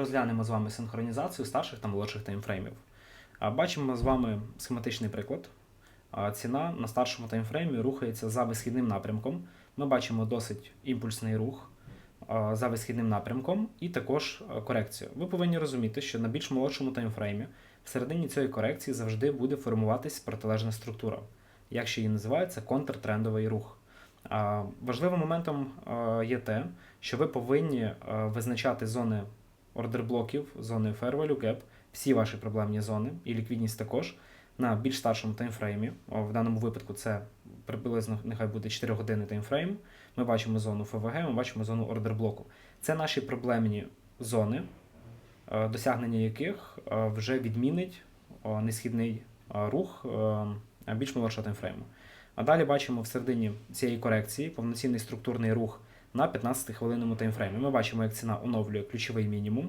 розглянемо з вами синхронізацію старших та молодших таймфреймів. Бачимо з вами схематичний приклад. Ціна на старшому таймфреймі рухається за висхідним напрямком. Ми бачимо досить імпульсний рух за висхідним напрямком і також корекцію. Ви повинні розуміти, що на більш молодшому таймфреймі всередині цієї корекції завжди буде формуватись протилежна структура, як ще її називають, це контртрендовий рух. Важливим моментом є те, що ви повинні визначати зони ордерблоків, зони value gap, всі ваші проблемні зони і ліквідність також на більш старшому таймфреймі. В даному випадку це приблизно нехай буде 4 години таймфрейм. Ми бачимо зону ФВГ, ми бачимо зону ордерблоку. Це наші проблемні зони, е, досягнення яких е, вже відмінить несхідний е, рух більш молодшого таймфрейму. А далі бачимо в середині цієї корекції повноцінний структурний рух на 15-хвилинному таймфреймі. Ми бачимо, як ціна оновлює ключовий мінімум.